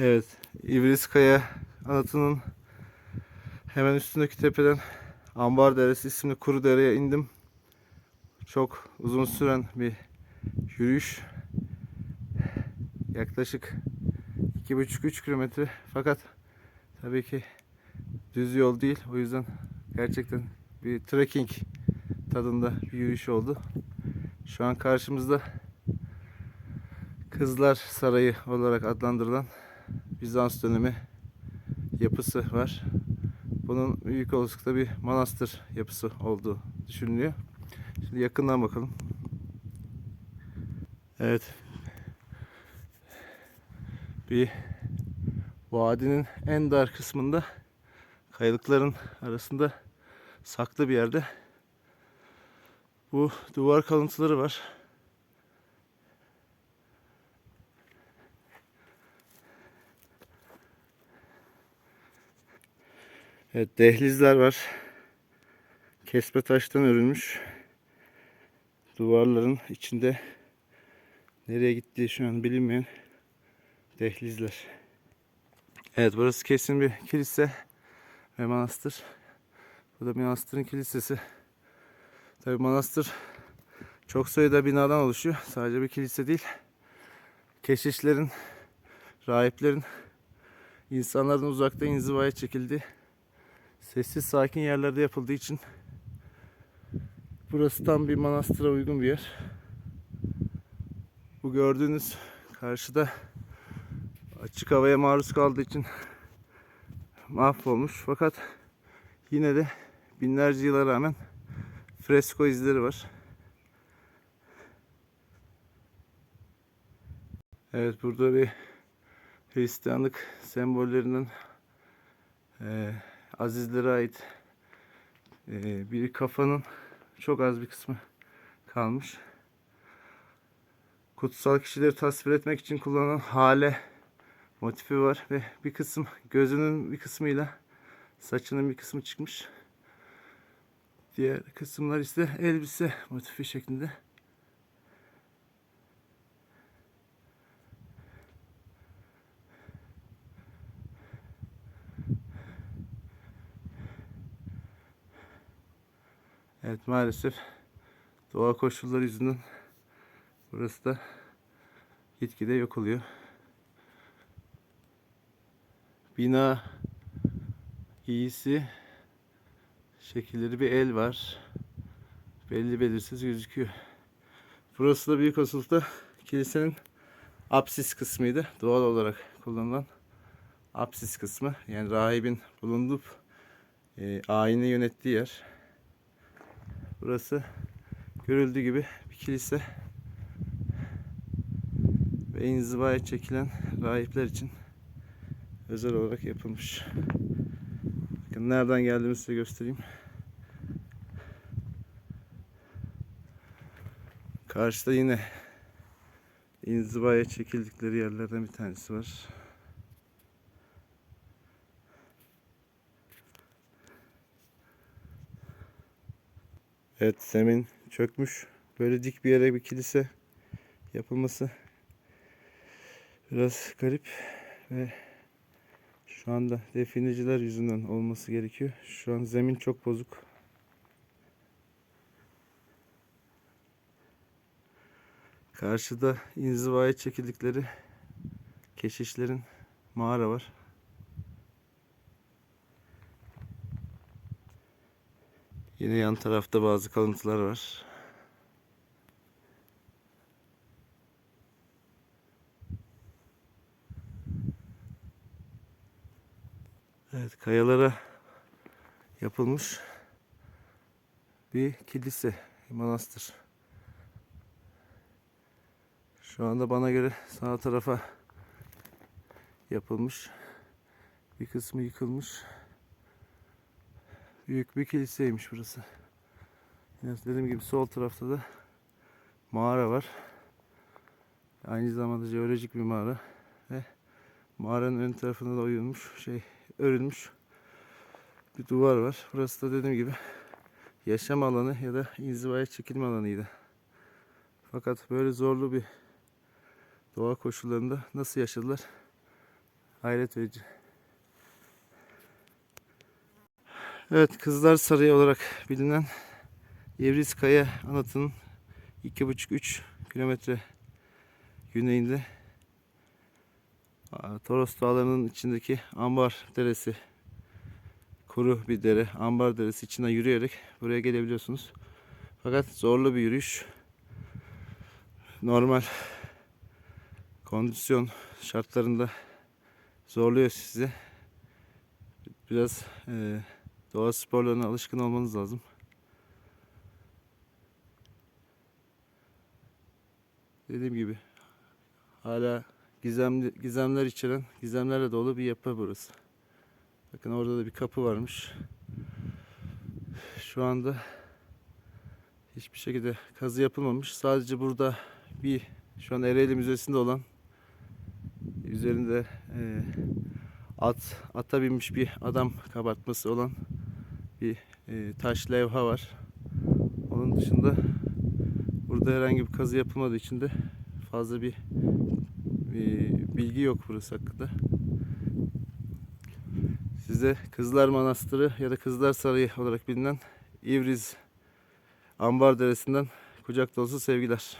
Evet, İbriskaya anıtının hemen üstündeki tepeden Ambar Deresi isimli kuru dereye indim. Çok uzun süren bir yürüyüş. Yaklaşık 2,5-3 kilometre fakat tabii ki düz yol değil. O yüzden gerçekten bir trekking tadında bir yürüyüş oldu. Şu an karşımızda Kızlar Sarayı olarak adlandırılan Bizans dönemi yapısı var. Bunun büyük olasılıkla bir manastır yapısı olduğu düşünülüyor. Şimdi yakından bakalım. Evet. Bir vadinin en dar kısmında kayalıkların arasında saklı bir yerde bu duvar kalıntıları var. Evet dehlizler var. Kesme taştan örülmüş. Duvarların içinde nereye gittiği şu an bilinmeyen dehlizler. Evet burası kesin bir kilise ve manastır. Bu da manastırın kilisesi. Tabi manastır çok sayıda binadan oluşuyor. Sadece bir kilise değil. Keşişlerin, rahiplerin, insanlardan uzakta inzivaya çekildiği sessiz sakin yerlerde yapıldığı için burası tam bir manastıra uygun bir yer. Bu gördüğünüz karşıda açık havaya maruz kaldığı için mahvolmuş fakat yine de binlerce yıla rağmen fresko izleri var. Evet burada bir Hristiyanlık sembollerinden eee Azizlere ait eee, bir kafanın çok az bir kısmı kalmış. Kutsal kişileri tasvir etmek için kullanılan hale motifi var ve bir kısım gözünün bir kısmıyla saçının bir kısmı çıkmış. Diğer kısımlar ise elbise motifi şeklinde. Evet maalesef doğa koşulları yüzünden burası da gitgide yok oluyor. Bina iyisi şekilleri bir el var. Belli belirsiz gözüküyor. Burası da büyük olasılıkla kilisenin apsis kısmıydı. Doğal olarak kullanılan apsis kısmı. Yani rahibin bulunup e, ayini yönettiği yer. Burası görüldüğü gibi bir kilise ve inzivaya çekilen rahipler için özel olarak yapılmış. Bakın nereden geldiğimi size göstereyim. Karşıda yine inzivaya çekildikleri yerlerden bir tanesi var. Evet zemin çökmüş. Böyle dik bir yere bir kilise yapılması biraz garip ve şu anda defineciler yüzünden olması gerekiyor. Şu an zemin çok bozuk. Karşıda inzivaya çekildikleri keşişlerin mağara var. Yine yan tarafta bazı kalıntılar var. Evet, kayalara yapılmış bir kilise, bir manastır. Şu anda bana göre sağ tarafa yapılmış. Bir kısmı yıkılmış. Büyük bir kiliseymiş burası. Yine dediğim gibi sol tarafta da mağara var. Aynı zamanda jeolojik bir mağara ve mağaranın ön tarafında da oyulmuş şey örülmüş bir duvar var. Burası da dediğim gibi yaşam alanı ya da inzivaya çekilme alanıydı. Fakat böyle zorlu bir doğa koşullarında nasıl yaşadılar Hayret verici. Evet Kızlar Sarayı olarak bilinen Yevriz Kaya Anıtı'nın 2,5-3 kilometre güneyinde Toros Dağları'nın içindeki Ambar Deresi kuru bir dere. Ambar Deresi içinden yürüyerek buraya gelebiliyorsunuz. Fakat zorlu bir yürüyüş. Normal kondisyon şartlarında zorluyor sizi. Biraz eee doğa sporlarına alışkın olmanız lazım. Dediğim gibi hala gizemli, gizemler içeren, gizemlerle dolu bir yapı burası. Bakın orada da bir kapı varmış. Şu anda hiçbir şekilde kazı yapılmamış. Sadece burada bir şu an Ereğli Müzesi'nde olan üzerinde e, at ata binmiş bir adam kabartması olan bir e, taş levha var. Onun dışında burada herhangi bir kazı yapılmadığı için de fazla bir e, bilgi yok burası hakkında. Size Kızlar Manastırı ya da Kızlar Sarayı olarak bilinen İvriz Ambar Deresi'nden kucak dolusu sevgiler.